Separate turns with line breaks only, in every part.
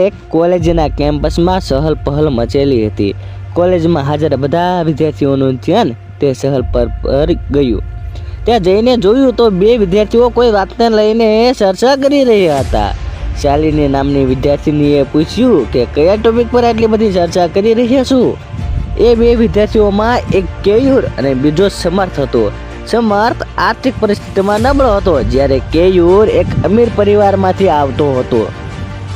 એક કોલેજના કેમ્પસમાં સહલ પહલ મચેલી હતી. કોલેજમાં હાજર બધા વિદ્યાર્થીઓનું ધ્યાન તે સહલ પર પર ગયું. ત્યાં જઈને જોયું તો બે વિદ્યાર્થીઓ કોઈ વાતને લઈને ચર્ચા કરી રહ્યા હતા. શાલિની નામની વિદ્યાર્થીનીએ પૂછ્યું કે કયા ટોપિક પર આટલી બધી ચર્ચા કરી રહ્યા છું? એ બે વિદ્યાર્થીઓમાં એક કેયુર અને બીજો સમર્થ હતો. સમર્થ આર્થિક પરિસ્થિતિમાં નબળો હતો, જ્યારે કેયુર એક અમીર પરિવારમાંથી આવતો હતો.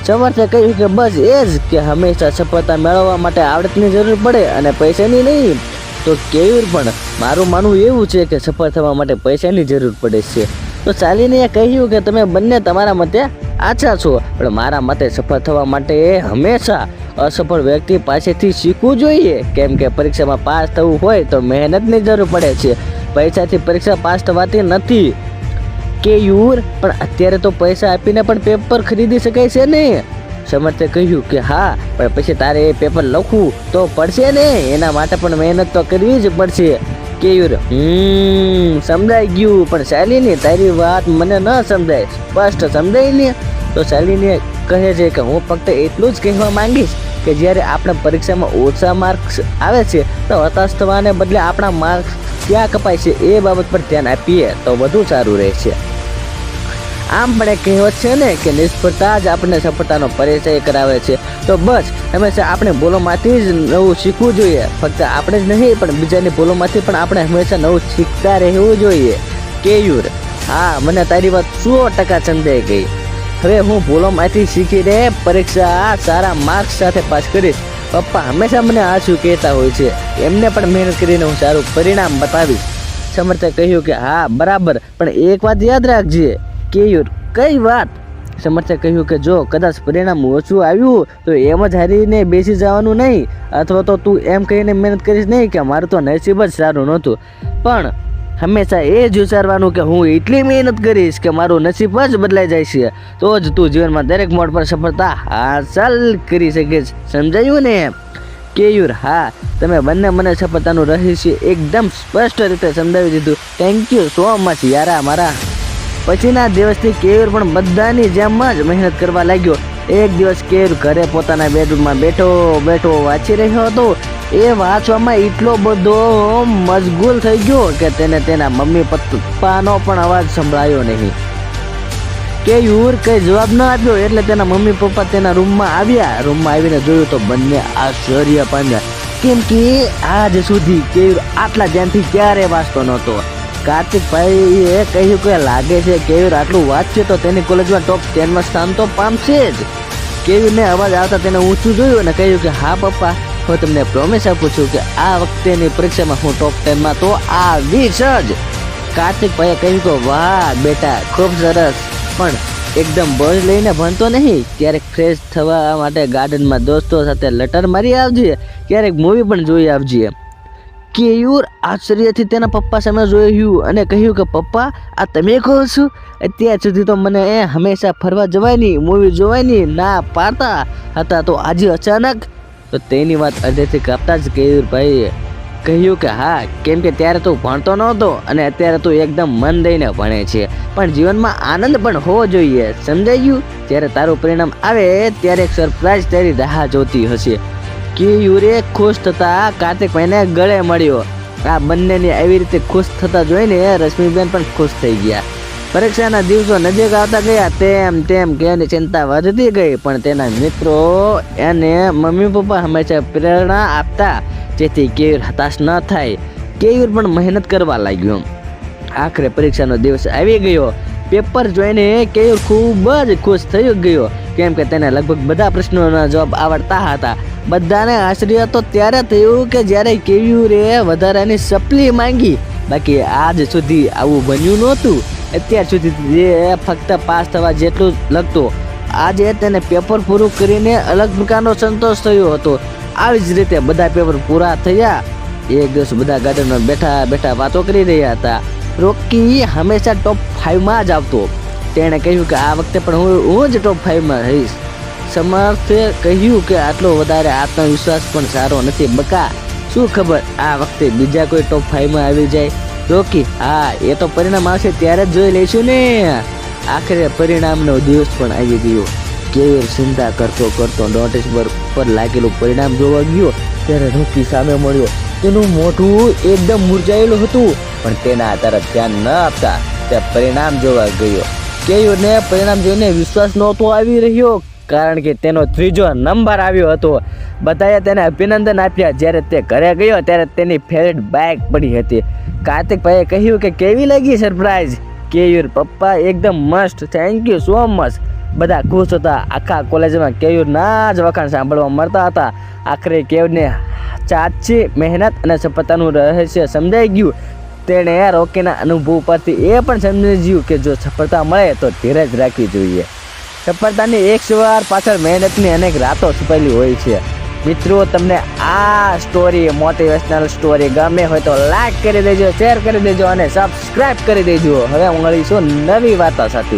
સમર્થે કહ્યું કે બસ એ જ કે હંમેશા સફળતા મેળવવા માટે આવડતની જરૂર પડે અને પૈસાની નહીં. તો કેવું પણ? મારું માનવું એવું છે કે સફળ થવા માટે પૈસાની જરૂર પડે છે. તો શાલિનીએ કહ્યું કે તમે બંને તમારા મતે આછા છો, પણ મારા મતે સફળ થવા માટે હંમેશા અસફળ વ્યક્તિ પાસેથી શીખવું જોઈએ. કેમ કે પરીક્ષામાં પાસ થવું હોય તો મહેનતની જરૂર પડે છે. પૈસાથી પરીક્ષા પાસ થવાતી નથી. કે યુર પણ અત્યારે તો પૈસા આપીને પણ પેપર ખરીદી શકાય છે ને? સમર્થે કહ્યું કે હા, પણ પછી તારે એ પેપર લખવું તો પડશે ને? એના માટે પણ મહેનત તો કરવી જ પડશે. કેયુર હમ, સમજાઈ ગયું, પણ શાલિની તારી વાત મને ન સમજાય. સ્પષ્ટ સમજાય ને? તો શાલિની કહે છે કે હું ફક્ત એટલું જ કહેવા માંગીશ કે જ્યારે આપણે પરીક્ષામાં ઓછા માર્ક્સ આવે છે, તો હતાશ થવાને બદલે આપણા માર્ક્સ ક્યાં કપાય છે એ બાબત પર ધ્યાન આપીએ તો વધુ સારું રહેશે. આમ પણ એક કહેવત છે ને કે નિષ્ફળતા જ આપણને સફળતાનો પરિચય કરાવે છે. તો બસ, હંમેશા આપણે ભૂલોમાંથી જ નવું શીખવું જોઈએ. ફક્ત આપણે જ નહીં, પણ બીજાની ભૂલોમાંથી પણ આપણે હંમેશા નવું શીખતા રહેવું જોઈએ. કેયુર, હા, મને તારી વાત સો ટકા ચંદે ગઈ. હવે હું ભૂલોમાંથી શીખીને પરીક્ષા સારા માર્ક્સ સાથે પાસ કરીશ. પપ્પા હંમેશા મને આ શું કહેતા હોય છે? એમને પણ મહેનત કરીને હું સારું પરિણામ બતાવીશ. સમર્થે કહ્યું કે હા, બરાબર, પણ એક વાત યાદ રાખજે. કેયુર, કઈ વાત? સમર્થે કહ્યું કે જો કદાચ પરિણામ ઓછું આવ્યું, તો એમ જ હારીને બેસી જવાનું નહીં. અથવા તો તું એમ કહીને મહેનત કરીશ નહીં કે મારું તો નસીબ જ સારું નહોતું. પણ હંમેશા એ જ વિચારવાનું કે હું એટલી મહેનત કરીશ કે મારું નસીબ જ બદલાઈ જાય છે. તો જ તું જીવનમાં દરેક મોડ પર સફળતા હાંસલ કરી શકીશ. સમજાયું ને? કેયુર, હા, તમે બંને મને સફળતાનું રહસ્ય એકદમ સ્પષ્ટ રીતે સમજાવી દીધું. થેન્ક યુ સો મચ યારા મારા. પછીના દિવસથી કેયુર પણ બધાની જેમ જ મહેનત કરવા લાગ્યો. એક દિવસ કેર ઘરે પોતાના બેડરૂમમાં બેઠો બેઠો વાંચી રહ્યો હતો. એ વાંચવામાં એટલો બધો મશગુલ થઈ ગયો કે તેને તેના મમ્મી પપ્પાનો પણ અવાજ સંભળાયો નહીં. કેયુર કંઈ જવાબ ન આપ્યો એટલે તેના મમ્મી પપ્પા તેના રૂમમાં આવ્યા. રૂમમાં આવીને જોયું તો બંને આશ્ચર્ય પામ્યા. કેમ કે આજ સુધી કેયુર આટલા ધ્યાનથી ક્યારે વાંચતો નહોતો? કાર્તિકભાઈએ કહ્યું કે લાગે છે કેયુર આટલું વાંચશે તો તેની કોલેજમાં ટોપ ટેનમાં સ્થાન તો પામશે જ. કેયુરને અવાજ આવતા તેને ઊંચું જોયું અને કહ્યું કે હા, પપ્પા, હું તમને પ્રોમિસ આપું છું કે આ વખતેની પરીક્ષામાં હું ટોપ ટેનમાં તો આવીશ જ. કાર્તિકભાઈએ કહ્યું કે વાહ, બેટા, ખૂબ સરસ. પણ એકદમ બોજ લઈને ભણતો નહીં. ક્યારેક ફ્રેશ થવા માટે ગાર્ડનમાં દોસ્તો સાથે લટર મારી આવજે, ક્યારેક મૂવી પણ જોઈ આવજે. કેયુર આશ્ચર્યથી તેના પપ્પા સામે જોયું અને કહ્યું કે, પપ્પા, આ તમે કહો છો? અત્યાર સુધી તો મને એ હંમેશા ફરવા જવાની મૂવી જોવાની ના પાડતા હતા. તો આજે અચાનક તો તેની વાત અડધેથી કાપતા જ કેયુરભાઈએ કહ્યું કે, હા, કેમ કે ત્યારે તું ભણતો નહોતો અને અત્યારે તું એકદમ મન દઈને ભણે છે. પણ જીવનમાં આનંદ પણ હોવો જોઈએ. સમજાયું? જ્યારે તારું પરિણામ આવે, ત્યારે એક સરપ્રાઈઝ તારી રાહ જોતી હશે. કેયુરે ખુશ થતા કાર્તિકભાઈને ગળે મળ્યો. આ બંનેની આવી રીતે ખુશ થતા જોઈને રશ્મિબેન પણ ખુશ થઈ ગયા. પરીક્ષાના દિવસો નજીક આવતા ગયા, તેમ તેમ કે એની ચિંતા વધતી ગઈ, પણ તેના મિત્રો એને મમ્મી પપ્પા હંમેશા પ્રેરણા આપતા, જેથી કેયુર હતાશ ન થાય. કેયુર પણ મહેનત કરવા લાગ્યો. આખરે પરીક્ષાનો દિવસ આવી ગયો. પેપર જોઈને કેયુર ખૂબ જ ખુશ થઈ ગયો. કેમ કે તેને લગભગ બધા પ્રશ્નોના જવાબ આવડતા હતા. બધાને આશ્ચર્ય તો ત્યારે થયું કે જ્યારે કેવ્યુરે વધારાની સપ્લી માંગી, બાકી આજ સુધી આવું બન્યું નહોતું. અત્યાર સુધી જે ફક્ત પાસ થવા જેટલું લગતું. આજે તેને પેપર પૂરું કરીને અલગ પ્રકારનો સંતોષ થયો હતો. આવી જ રીતે બધા પેપર પૂરા થયા. એક દિવસ બધા ગાર્ડનમાં બેઠા બેઠા વાતો કરી રહ્યા હતા. રોકી હંમેશા ટોપ ફાઇવમાં જ આવતો. તેણે કહ્યું કે આ વખતે પણ હું હું જ ટોપ ફાઇવમાં રહીશ. સમર્થે કહ્યું કે આટલો વધારે આત્મવિશ્વાસ પણ સારો નથી. બકા, શું ખબર આ વખતે બીજા કોઈ ટોપ ફાઇવમાં આવી જાય? રોકી, હા, એ તો પરિણામ આવશે, ત્યારે જ જોઈ લઈશું ને. આખરે પરિણામનો દિવસ પણ આવી ગયો. કેવી ચિંતા કરતો કરતો નોટિસ પર લાગેલું પરિણામ જોવા ગયો, ત્યારે રોકી સામે મળ્યો. તેનું મોઢું એકદમ મુરઝાયેલું હતું, પણ તેના તરફ ધ્યાન ન આપતા તે પરિણામ જોવા ગયો. કેયુરને પરિણામ જોઈને વિશ્વાસ નહોતો આવી રહ્યો, કારણ કે તેનો ત્રીજો નંબર આવ્યો હતો. બધાએ તેને અભિનંદન આપ્યા. જ્યારે તે ઘરે ગયો, ત્યારે તેની ફેવરેટ બાઇક પડી હતી. કાર્તિકભાઈએ કહ્યું કે, કેવી લાગી સરપ્રાઈઝ કેયુર પપ્પા એકદમ મસ્ત. થેન્ક યુ સો મચ બધા ખુશ હતા. આખા કોલેજમાં કેયુરના જ વખાણ સાંભળવા મળતા હતા. આખરે કેયુરને સાચી મહેનત અને સફળતાનું રહસ્ય સમજાઈ ગયું. તેણે રોકીના અનુભવ પરથી એ પણ સમજ્યું કે જો સફળતા મળે તો ધીરજ રાખવી જોઈએ. સફળતાની એક વાર પાછળ મહેનતની અનેક રાતો છુપાયેલી હોય છે. મિત્રો, તમને આ સ્ટોરી મોટિવેશનલ સ્ટોરી ગમે હોય તો લાઈક કરી દેજો શેર કરી દેજો અને સબસ્ક્રાઈબ કરી દેજો. હવે મળીશું નવી વાતો સાથે.